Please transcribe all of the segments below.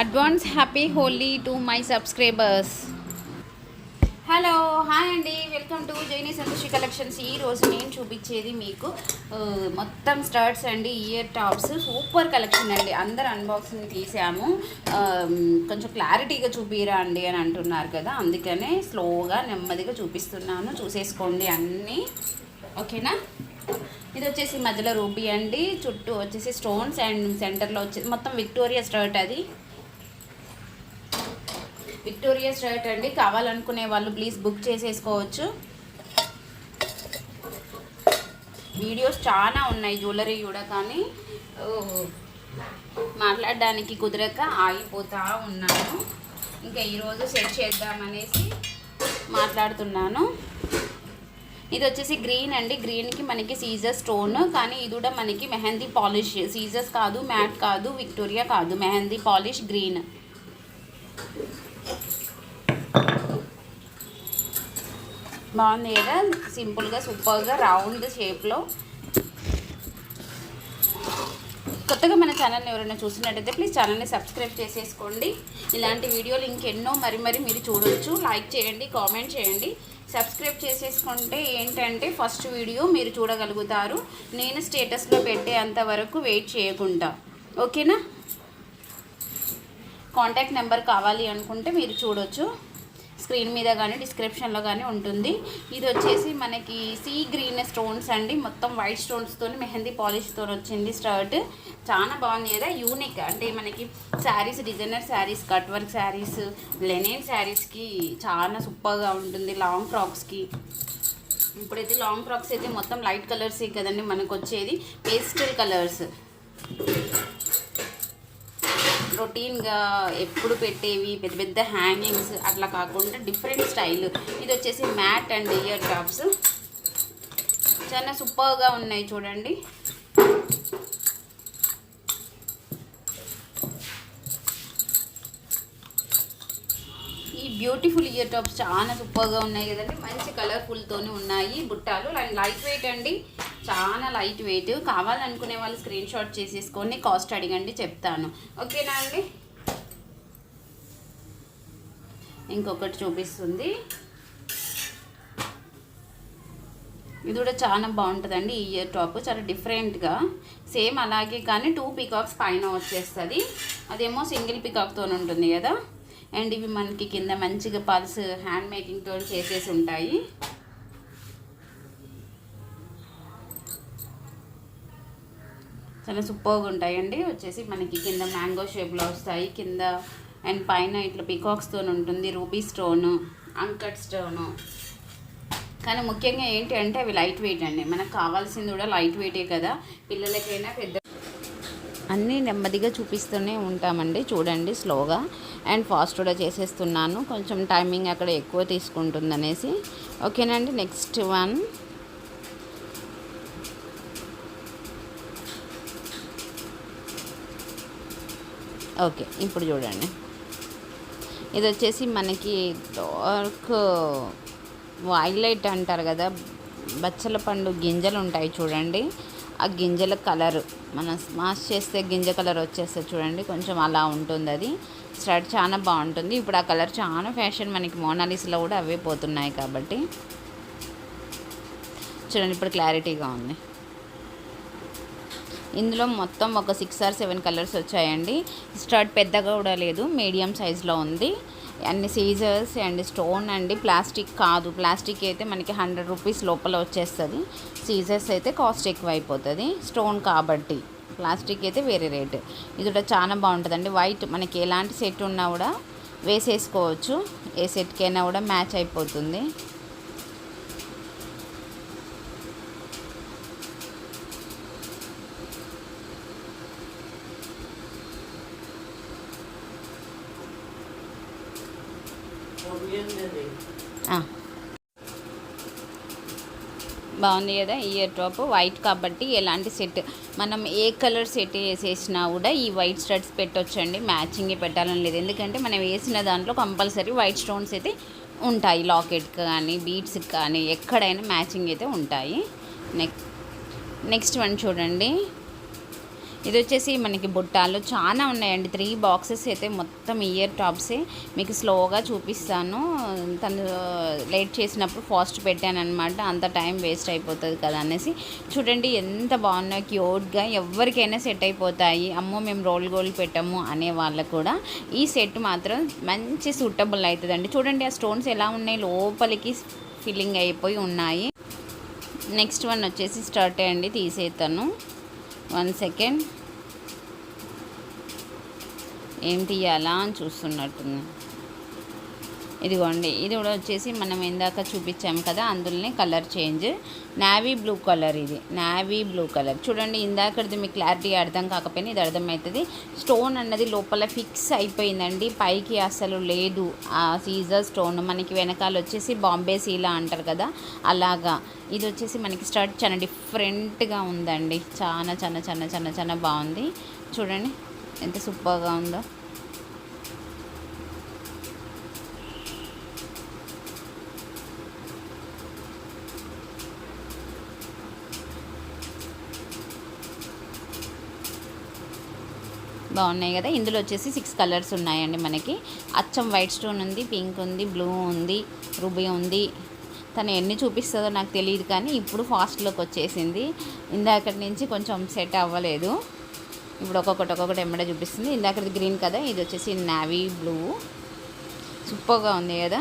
Advance happy Holi to my subscribers hello hi అండి welcome to Jaini Santoshi collections ఈ రోజు నేను చూపించేది మీకు మొత్తం స్టర్ట్స్ అండి ఇయర్ టాప్స్ సూపర్ కలెక్షన్ అండి. అందరు అన్బాక్సింగ్ తీసాము. కొంచెం క్లారిటీగా చూపిరా అండి అని అంటున్నారు కదా. అందుకనే స్లోగా నెమ్మదిగా చూపిస్తున్నాను. చూసేసుకోండి అన్నీ. ఓకేనా? ఇది వచ్చేసి మధ్యలో రూబీ అండి. చుట్టూ వచ్చేసి స్టోన్స్ అండ్ సెంటర్లో వచ్చేసి మొత్తం విక్టోరియా స్టర్ట్ అది. విక్టోరియా స్టర్ట్ అండి. కావాలనుకునే వాళ్ళు ప్లీజ్ బుక్ చేసేసుకోవచ్చు. వీడియోస్ చాలా ఉన్నాయి జ్యువెలరీ కూడా కానీ. మాట్లాడడానికి కుదరక ఆగిపోతా ఉన్నాను. ఇంకా ఈరోజు సెట్ చేద్దామనేసి మాట్లాడుతున్నాను. ఇది వచ్చేసి గ్రీన్ అండి. గ్రీన్కి మనకి సీజర్ స్టోన్ కానీ ఇది కూడా మనకి మెహందీ పాలిష్ సీజర్స్ కాదు మ్యాట్ కాదు విక్టోరియా కాదు. Mehndi polish green. బాగుంది కదా సింపుల్గా సూపర్గా రౌండ్ షేప్లో. కొత్తగా మన ఛానల్ని ఎవరైనా చూసినట్టయితే ప్లీజ్ ఛానల్ని సబ్స్క్రైబ్ చేసేసుకోండి. ఇలాంటి వీడియోలు ఇంకెన్నో మరి మరి మీరు చూడొచ్చు. లైక్ చేయండి కామెంట్ చేయండి. సబ్స్క్రైబ్ చేసేసుకుంటే ఏంటంటే ఫస్ట్ వీడియో మీరు చూడగలుగుతారు. నేను స్టేటస్లో పెట్టేంత వరకు వెయిట్ చేయకుండా. ఓకేనా? కాంటాక్ట్ నెంబర్ కావాలి అనుకుంటే మీరు చూడొచ్చు. స్క్రీన్ మీద కానీ డిస్క్రిప్షన్లో కానీ ఉంటుంది. ఇది వచ్చేసి మనకి సీ గ్రీన్ స్టోన్స్ అండి. మొత్తం వైట్ స్టోన్స్తో మెహందీ పాలిష్తో వచ్చింది స్టర్ట్. చాలా బాగుంది కదా యూనిక్. అంటే మనకి saris designer saris cut work saris linen శారీస్కి చాలా సూపర్గా ఉంటుంది లాంగ్ ఫ్రాక్స్కి. ఇప్పుడైతే లాంగ్ ఫ్రాక్స్ అయితే మొత్తం లైట్ కలర్స్ కదండి మనకు వచ్చేది పేస్టల్ కలర్స్. రొటీన్గా ఎప్పుడు పెట్టేవి పెద్ద పెద్ద హ్యాంగింగ్స్ అట్లా కాకుండా డిఫరెంట్ స్టైల్. ఇది వచ్చేసి మ్యాట్ అండ్ ఇయర్ టాప్స్. చాలా సూపర్గా ఉన్నాయి చూడండి. ఈ బ్యూటిఫుల్ ఇయర్ టాప్స్ చాలా సూపర్గా ఉన్నాయి కదండి. మంచి కలర్ఫుల్తోనే ఉన్నాయి బుట్టాలు. అండ్ లైట్ వెయిట్ అండి. చాలా లైట్ వెయిట్. కావాలనుకునే వాళ్ళు స్క్రీన్ షాట్ చేసేసుకొని కాస్ట్ అడిగండి చెప్తాను. ఓకేనా అండి? ఇంకొకటి చూపిస్తుంది. ఇది కూడా చాలా బాగుంటుందండి ఈ ఇయర్ టాప్. చాలా డిఫరెంట్గా. సేమ్ అలాగే కానీ టూ పికాక్స్ పైన వచ్చేస్తుంది. అదేమో సింగిల్ పికాక్తో ఉంటుంది కదా. అండ్ ఇవి మనకి కింద మంచిగా పల్స్ హ్యాండ్ మేకింగ్తో చేసేసి ఉంటాయి. చాలా సూపర్గా ఉంటాయండి. వచ్చేసి మనకి కింద మ్యాంగో షేప్లో వస్తాయి. కింద అండ్ పైన ఇట్లా పికాక్స్తో ఉంటుంది. Ruby stone uncut stone. కానీ ముఖ్యంగా ఏంటి అంటే అవి లైట్ వెయిట్ అండి. మనకు కావాల్సింది కూడా లైట్ వెయిటే కదా. పిల్లలకైనా పెద్ద అన్నీ నెమ్మదిగా చూపిస్తూనే ఉంటామండి. చూడండి స్లోగా. అండ్ ఫాస్ట్ కూడా చేసేస్తున్నాను. కొంచెం టైమింగ్ అక్కడ ఎక్కువ తీసుకుంటుంది అనేసి ఓకేనండి నెక్స్ట్ వన్. ఓకే ఇప్పుడు చూడండి. ఇది వచ్చేసి మనకి డార్క్ వైలెట్ అంటారు కదా బచ్చల పండు గింజలు ఉంటాయి చూడండి. ఆ గింజల కలర్ మనం స్మాష్ చేస్తే గింజ కలర్ వచ్చేస్తే చూడండి. కొంచెం అలా ఉంటుంది అది. స్టడ్ చాలా బాగుంటుంది. ఇప్పుడు ఆ కలర్ చాలా ఫ్యాషన్ మనకి మోనాలిస్లో కూడా అవే పోతున్నాయి కాబట్టి. చూడండి ఇప్పుడు క్లారిటీగా ఉంది. ఇందులో మొత్తం ఒక సిక్స్ ఆర్ సెవెన్ కలర్స్ వచ్చాయండి. స్టర్ట్ పెద్దగా కూడా లేదు మీడియం సైజులో ఉంది. అన్ని సీజర్స్ అండ్ స్టోన్ అండి. ప్లాస్టిక్ కాదు. ప్లాస్టిక్ అయితే మనకి హండ్రెడ్ రూపీస్ లోపల వచ్చేస్తుంది. సీజర్స్ అయితే కాస్ట్ ఎక్కువ అయిపోతుంది స్టోన్ కాబట్టి. ప్లాస్టిక్ అయితే వేరే రేట్ ఇది కూడా చాలా బాగుంటుందండి. వైట్ మనకి ఎలాంటి సెట్ ఉన్నా కూడా వేసేసుకోవచ్చు. ఏ సెట్కైనా కూడా మ్యాచ్ అయిపోతుంది ఆ. బాగుంది కదా ఇయర్ టాప్ వైట్ కాబట్టి ఎలాంటి సెట్? మనం ఏ కలర్ సెట్ వేసేసినా కూడా ఈ వైట్ స్టడ్స్ పెట్టొచ్చండి. మ్యాచింగ్ పెట్టాలని లేదు. ఎందుకంటే మనం వేసిన దాంట్లో కంపల్సరీ వైట్ స్టోన్స్ అయితే ఉంటాయి. లాకెట్కి కానీ బీట్స్కి కానీ ఎక్కడైనా మ్యాచింగ్ అయితే ఉంటాయి. నెక్స్ట్ నెక్స్ట్ వన్ చూడండి. ఇది వచ్చేసి మనకి బుట్టాలు చాలా ఉన్నాయండి. త్రీ బాక్సెస్ అయితే మొత్తం ఇయర్ టాప్సే. మీకు స్లోగా చూపిస్తాను. తను లేట్ చేసినప్పుడు ఫాస్ట్ పెట్టాను అనమాట అంత టైం వేస్ట్ అయిపోతుంది కదా అనేసి. చూడండి ఎంత బాగున్నాయి క్యూట్గా ఎవరికైనా సెట్ అయిపోతాయి. అమ్మో మేము రోల్ గోల్డ్ పెట్టాము అనే వాళ్ళకు కూడా. ఈ సెట్ మాత్రం మంచి సూటబుల్ అవుతుందండి చూడండి ఆ స్టోన్స్ ఎలా ఉన్నాయి. లోపలికి ఫిల్లింగ్ అయిపోయి ఉన్నాయి. నెక్స్ట్ వన్ వచ్చేసి స్టార్ట్ అయ్యండి తీసేస్తాను వన్ సెకండ్ ఏం తీయాలా అని చూస్తున్నట్టున్నాను ఇదిగోండి ఇది కూడా వచ్చేసి మనం ఇందాక చూపించాం కదా అందులోనే colour change. Navy blue colour ఇది. నావీ బ్లూ కలర్ చూడండి ఇందాకది మీకు క్లారిటీ అర్థం కాకపోయినా ఇది అర్థమవుతుంది. స్టోన్ అన్నది లోపల ఫిక్స్ అయిపోయిందండి. పైకి అసలు లేదు. ఆ సీజర్ స్టోన్ మనకి వెనకాల వచ్చేసి బాంబే సీలా అంటారు కదా అలాగా. ఇది వచ్చేసి మనకి స్టడ్ చాలా డిఫరెంట్గా ఉందండి. చాలా చాలా చాలా చాలా చాలా బాగుంది. చూడండి ఎంత సూపర్గా ఉందో. బాగున్నాయి కదా. ఇందులో వచ్చేసి సిక్స్ కలర్స్ ఉన్నాయండి మనకి. అచ్చం వైట్ స్టోన్ ఉంది పింక్ ఉంది బ్లూ ఉంది రూబీ ఉంది. తను ఎన్ని చూపిస్తుందో నాకు తెలియదు కానీ ఇప్పుడు ఫాస్ట్లోకి వచ్చేసింది. ఇందాకటి నుంచి కొంచెం సెట్ అవ్వలేదు. ఇప్పుడు ఒక్కొక్కటి ఒక్కొక్కటి ఎమ్మడే చూపిస్తుంది. ఇందాకది గ్రీన్ కదా ఇది వచ్చేసి నావీ బ్లూ సూపర్గా ఉంది కదా.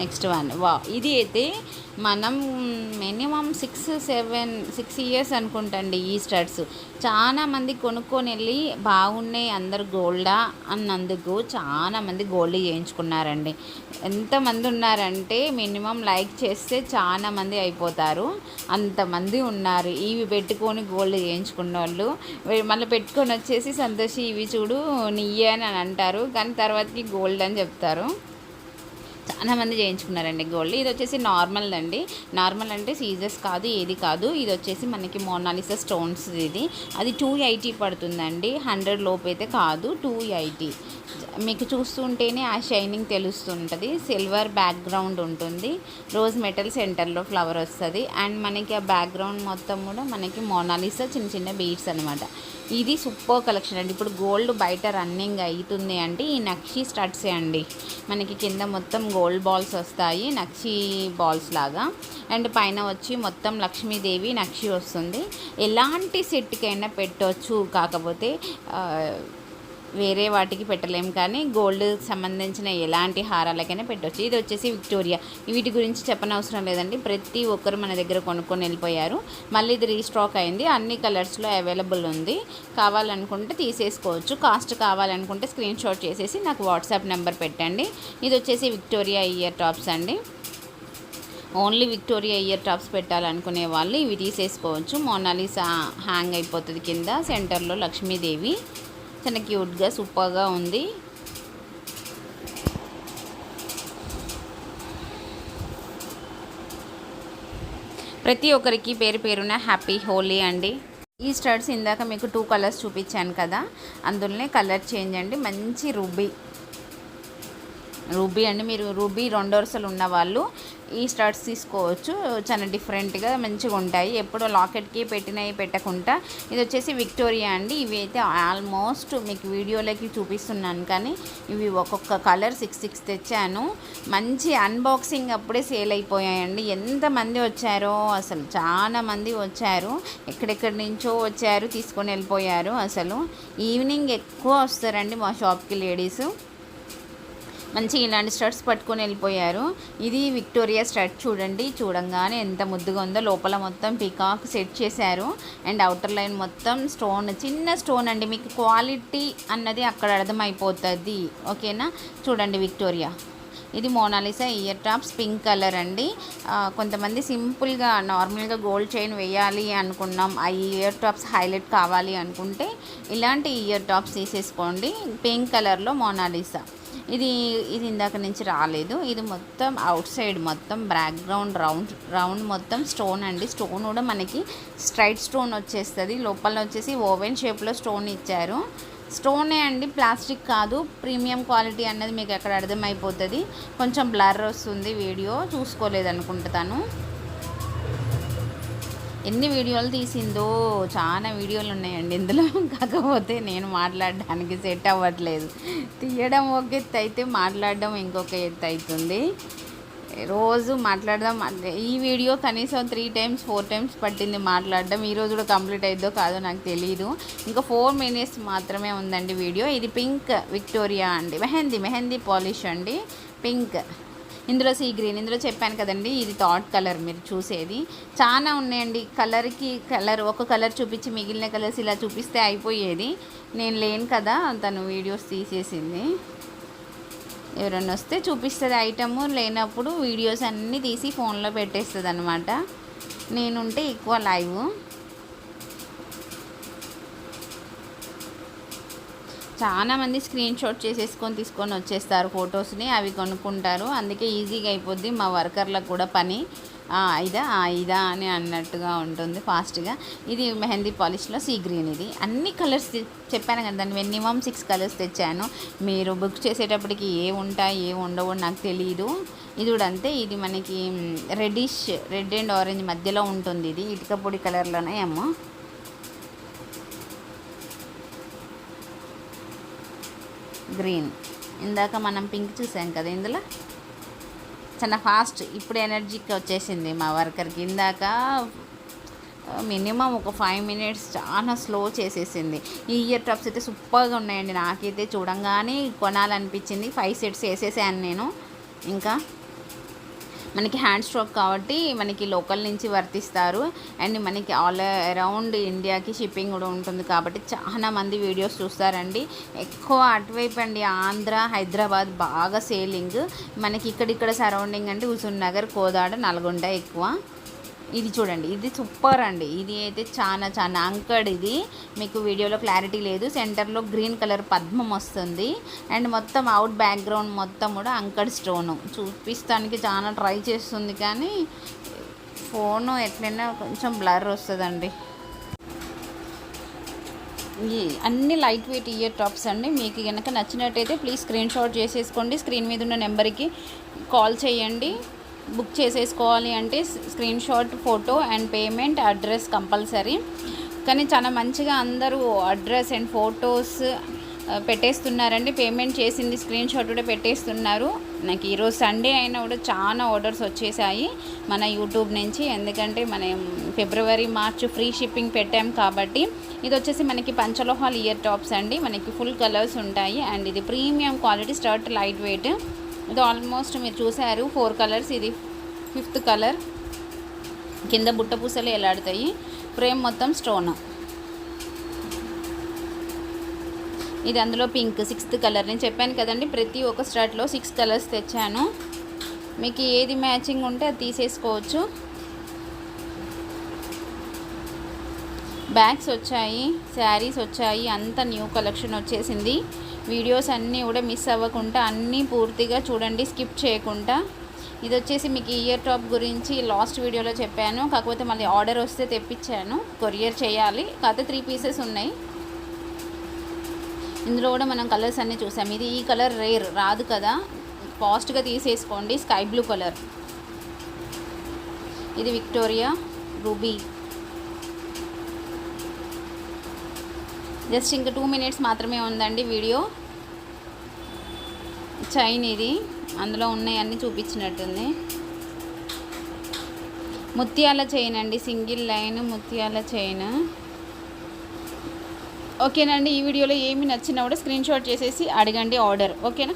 Next one. వా ఇది అయితే మనం minimum six seven six years అనుకుంటండి ఈ స్టడ్స్. చాలా మంది కొనుక్కొని వెళ్ళి బాగున్నాయి అందరు గోల్డా అన్నందుకు చాలా మంది గోల్డ్ చేయించుకున్నారండి. ఎంతమంది ఉన్నారంటే మినిమం లైక్ చేస్తే చాలామంది అయిపోతారు. అంతమంది ఉన్నారు. ఇవి పెట్టుకొని గోల్డ్ చేయించుకున్న వాళ్ళు మళ్ళీ పెట్టుకొని వచ్చేసి సంతోషి ఇవి చూడు నీయే అని అంటారు. కానీ తర్వాతకి గోల్డ్ అని చెప్తారు. చాలా మంది చేయించుకున్నారండి గోల్డ్. ఇది వచ్చేసి నార్మల్ అండి నార్మల్ అంటే సీజర్స్ కాదు ఏది కాదు. ఇది వచ్చేసి మనకి మోనాలిసా స్టోన్స్ ఇది. అది టూ ఎయిటీ పడుతుందండి. హండ్రెడ్ లోపు అయితే కాదు టూ ఎయిటీ మీకు చూస్తుంటేనే ఆ షైనింగ్ తెలుస్తుంటుంది. సిల్వర్ బ్యాక్గ్రౌండ్ ఉంటుంది. రోజ్ మెటల్ సెంటర్లో ఫ్లవర్ వస్తుంది. అండ్ మనకి ఆ బ్యాక్గ్రౌండ్ మొత్తం కూడా మనకి మోనాలిసా చిన్న చిన్న బీడ్స్ అనమాట ఇది సూపర్ కలెక్షన్ అండి. ఇప్పుడు గోల్డ్ బయట రన్నింగ్ అవుతుంది అంటే ఈ నక్షి స్టడ్సే అండి. మనకి కింద మొత్తం గోల్డ్ బాల్స్ వస్తాయి నక్షి బాల్స్ లాగా. అండ్ పైన వచ్చి మొత్తం లక్ష్మీదేవి నక్షి వస్తుంది. ఎలాంటి సెట్కైనా పెట్టవచ్చు కాకపోతే వేరే వాటికి పెట్టలేం. కానీ గోల్డ్ సంబంధించిన ఎలాంటి హారాలకైనా పెట్టవచ్చు ఇది వచ్చేసి విక్టోరియా. వీటి గురించి చెప్పనవసరం లేదండి. ప్రతి ఒక్కరు మన దగ్గర కొనుక్కొని వెళ్ళిపోయారు. మళ్ళీ ఇది రీస్టాక్ అయింది. అన్ని కలర్స్లో అవైలబుల్ ఉంది. కావాలనుకుంటే తీసేసుకోవచ్చు. కాస్ట్ కావాలనుకుంటే స్క్రీన్ షాట్ చేసేసి నాకు వాట్సాప్ నెంబర్ పెట్టండి. ఇది వచ్చేసి విక్టోరియా ఇయర్ టాప్స్ అండి. ఓన్లీ విక్టోరియా ఇయర్ టాప్స్ పెట్టాలనుకునే వాళ్ళు ఇవి తీసేసుకోవచ్చు. మోనాలిసా హ్యాంగ్ అయిపోతుంది కింద సెంటర్లో లక్ష్మీదేవి. చాలా క్యూట్గా సూపర్గా ఉంది. ప్రతి ఒక్కరికి పేరు పేరున హ్యాపీ హోలీ అండి. ఈ స్టడ్స్ ఇందాక మీకు టూ కలర్స్ చూపించాను కదా అందులోనే కలర్ చేంజ్ అండి. మంచి రూబీ. రూబీ అండి మీరు రూబీ రెండు వరుసలు ఉన్నవాళ్ళు ఈ స్టడ్స్ తీసుకోవచ్చు. చాలా డిఫరెంట్గా మంచిగా ఉంటాయి. ఎప్పుడు లాకెట్కి పెట్టినవి పెట్టకుండా. ఇది వచ్చేసి విక్టోరియా అండి. ఇవి అయితే ఆల్మోస్ట్ మీకు వీడియోలోకి చూపిస్తున్నాను కానీ ఇవి ఒక్కొక్క కలర్ సిక్స్ సిక్స్ తెచ్చాను. మంచి అన్బాక్సింగ్ అప్పుడే సేల్ అయిపోయాయండి. ఎంతమంది వచ్చారో అసలు చాలా మంది వచ్చారు. ఎక్కడెక్కడి నుంచో వచ్చారు తీసుకొని వెళ్ళిపోయారు అసలు. ఈవినింగ్ ఎక్కువ వస్తారండి మా షాప్కి లేడీస్. మంచి ఇలాంటి స్టడ్స్ పట్టుకొని వెళ్ళిపోయారు. ఇది విక్టోరియా స్టడ్ చూడండి. చూడంగానే ఎంత ముద్దుగా ఉందో. లోపల మొత్తం పికాక్ సెట్ చేశారు. అండ్ అవుటర్ లైన్ మొత్తం స్టోన్ చిన్న స్టోన్ అండి. మీకు క్వాలిటీ అన్నది అక్కడ అర్థమైపోతుంది. ఓకేనా? చూడండి విక్టోరియా. ఇది Mona Lisa ear tops pink colour అండి. కొంతమంది సింపుల్గా నార్మల్గా గోల్డ్ చైన్ వేయాలి అనుకున్నాం. ఆ ఇయర్ టాప్స్ హైలైట్ కావాలి అనుకుంటే ఇలాంటి ఇయర్ టాప్స్ తీసేసుకోండి. పింక్ కలర్లో మోనాలిసా. ఇది ఇది ఇందాక నుంచి రాలేదు. ఇది మొత్తం అవుట్ సైడ్ మొత్తం బ్యాక్గ్రౌండ్ రౌండ్ రౌండ్ మొత్తం స్టోన్ అండి. స్టోన్ కూడా మనకి స్ట్రైట్ స్టోన్ వచ్చేస్తుంది. లోపల వచ్చేసి ఓవెన్ షేప్లో స్టోన్ ఇచ్చారు. స్టోనే అండి ప్లాస్టిక్ కాదు. ప్రీమియం క్వాలిటీ అన్నది మీకు ఎక్కడ అర్థమైపోతుంది. కొంచెం బ్లర్ వస్తుంది వీడియో. చూసుకోలేదనుకుంటాను ఎన్ని వీడియోలు తీసిందో చాలా వీడియోలు ఉన్నాయండి. ఇందులో కాకపోతే నేను మాట్లాడడానికి సెట్ అవ్వట్లేదు. తీయడం ఒక ఎత్తు అయితే మాట్లాడడం ఇంకొక ఎత్తు అవుతుంది. రోజు మాట్లాడదాం. ఈ వీడియో కనీసం త్రీ టైమ్స్ ఫోర్ టైమ్స్ పట్టింది మాట్లాడడం. ఈ రోజు కూడా కంప్లీట్ అయిద్దో కాదో నాకు తెలియదు ఇంకా ఫోర్ మినిట్స్ మాత్రమే ఉందండి వీడియో. ఇది పింక్ విక్టోరియా అండి. మెహందీ మెహందీ పాలిష్ అండి. పింక్ ఇందులో సీ గ్రీన్ ఇందులో చెప్పాను కదండి ఇది థాట్ కలర్ మీరు చూసేది. చాలా ఉన్నాయండి కలర్కి కలర్ ఒక కలర్ చూపించి మిగిలిన కలర్స్ ఇలా చూపిస్తే అయిపోయేది. నేను లేను కదా తను వీడియోస్ తీసేసింది. ఎవరన్నా వస్తే చూపిస్తుంది ఐటము లేనప్పుడు వీడియోస్ అన్నీ తీసి ఫోన్లో పెట్టేస్తుంది అనమాట నేనుంటే ఎక్కువ లైవ్ చాలా మంది స్క్రీన్ షాట్ చేసేసుకొని తీసుకొని వచ్చేస్తారు ఫొటోస్ని అవి కొనుక్కుంటారు. అందుకే ఈజీగా అయిపోద్ది మా వర్కర్లకు కూడా పని. ఇదా ఇదా అని అన్నట్టుగా ఉంటుంది ఫాస్ట్గా. ఇది మెహందీ పాలిష్లో సీ గ్రీన్ ఇది. అన్ని కలర్స్ చెప్పాను కదా దాన్ని మినిమం సిక్స్ కలర్స్ తెచ్చాను. మీరు బుక్ చేసేటప్పటికి ఏ ఉంటాయి ఏ ఉండవో నాకు తెలియదు ఇది కూడా అంతే. ఇది మనకి రెడ్డిష్ రెడ్ అండ్ ఆరెంజ్ మధ్యలో ఉంటుంది ఇది. ఇటుక పొడి కలర్లోనే ఏమో గ్రీన్. ఇందాక మనం పింక్ చూసాం కదా ఇందులో? చాలా ఫాస్ట్ ఇప్పుడు ఎనర్జీకి వచ్చేసింది మా వర్కర్కి ఇందాక మినిమం ఒక ఫైవ్ మినిట్స్ చాలా స్లో చేసేసింది. ఈ ఇయర్ టాప్స్ అయితే సూపర్గా ఉన్నాయండి. నాకైతే చూడంగానే కొనాలనిపించింది. ఫైవ్ సెట్స్ వేసేసాను నేను. ఇంకా? మనకి హ్యాండ్ స్ట్రోక్ కాబట్టి మనకి లోకల్ నుంచి వర్తిస్తారు. అండ్ మనకి ఆల్ అరౌండ్ ఇండియాకి షిప్పింగ్ కూడా ఉంటుంది కాబట్టి చాలా మంది వీడియోస్ చూస్తారండి. ఎక్కువ అటువైపు అండి ఆంధ్ర హైదరాబాద్ బాగా సేలింగ్ మనకి ఇక్కడిక్కడ సరౌండింగ్ అంటే హుజూర్ నగర్ కోదాడ నల్గొండ ఎక్కువ. ఇది చూడండి ఇది సూపర్ అండి. ఇది అయితే చాలా చాలా అంకడ్ ఇది. మీకు వీడియోలో క్లారిటీ లేదు. సెంటర్లో గ్రీన్ కలర్ పద్మం వస్తుంది. అండ్ మొత్తం అవుట్ బ్యాక్గ్రౌండ్ మొత్తం కూడా అంకడ్ స్టోను. చూపిస్తానికి చాలా ట్రై చేస్తుంది కానీ ఫోను ఎట్లయినా కొంచెం బ్లర్ వస్తుందండి. ఈ అన్ని లైట్ వెయిట్ ఇయర్ టాప్స్ అండి. మీకు కనుక నచ్చినట్టయితే ప్లీజ్ స్క్రీన్ షాట్ చేసేసుకోండి. స్క్రీన్ మీద ఉన్న నెంబర్కి కాల్ చేయండి. బుక్ చేసేసుకోవాలి అంటే screenshot photo and payment address compulsory. కానీ చాలా మంచిగా అందరూ అడ్రస్ అండ్ ఫొటోస్ పెట్టేస్తున్నారండి. పేమెంట్ చేసింది స్క్రీన్ షాట్ కూడా పెట్టేస్తున్నారు. నాకు ఈరోజు సండే అయినా కూడా చాలా ఆర్డర్స్ వచ్చేసాయి మన యూట్యూబ్ నుంచి. ఎందుకంటే మనం ఫిబ్రవరి మార్చ్ ఫ్రీ షిప్పింగ్ పెట్టాం కాబట్టి ఇది వచ్చేసి మనకి పంచలోహాల్ ఇయర్ టాప్స్ అండి. మనకి ఫుల్ కలర్స్ ఉంటాయి. అండ్ ఇది ప్రీమియం క్వాలిటీ స్టర్ట్ లైట్ వెయిట్. ఇది ఆల్మోస్ట్ మీరు చూసారు ఫోర్ కలర్స్ ఇది ఫిఫ్త్ కలర్. కింద బుట్ట పూసలు ఎలాడుతాయి ఫ్రేమ్ మొత్తం స్టోన్. ఇది అందులో పింక్ సిక్స్త్ కలర్. నేను చెప్పాను కదండి ప్రతి ఒక్క స్టార్ట్లో సిక్స్ కలర్స్ తెచ్చాను. మీకు ఏది మ్యాచింగ్ ఉంటే అది తీసేసుకోవచ్చు. బ్యాగ్స్ వచ్చాయి శారీస్ వచ్చాయి అంత న్యూ కలెక్షన్ వచ్చేసింది. వీడియోస్ అన్నీ కూడా మిస్ అవ్వకుండా అన్నీ పూర్తిగా చూడండి స్కిప్ చేయకుండా. ఇది వచ్చేసి మీకు ఇయర్ టాప్ గురించి లాస్ట్ వీడియోలో చెప్పాను. కాకపోతే మళ్ళీ ఆర్డర్ వస్తే తెప్పించాను. కొరియర్ చేయాలి. కాకపోతే త్రీ పీసెస్ ఉన్నాయి. ఇందులో కూడా మనం కలర్స్ అన్నీ చూసాం. ఇది ఈ కలర్ రేర్ రాదు కదా. ఫాస్ట్గా తీసేసుకోండి. Sky blue colour. ఇది విక్టోరియా రూబీ. జస్ట్ ఇంకా టూ మినిట్స్ మాత్రమే ఉందండి వీడియో. చైన్ ఇది. అందులో ఉన్నాయన్నీ చూపించినట్టుంది. ముత్యాల చైన్ అండి సింగిల్ లైన్ ముత్యాల చైన్. ఓకేనండి ఈ వీడియోలో ఏమి నచ్చినా కూడా స్క్రీన్షాట్ చేసేసి అడగండి ఆర్డర్. ఓకేనా?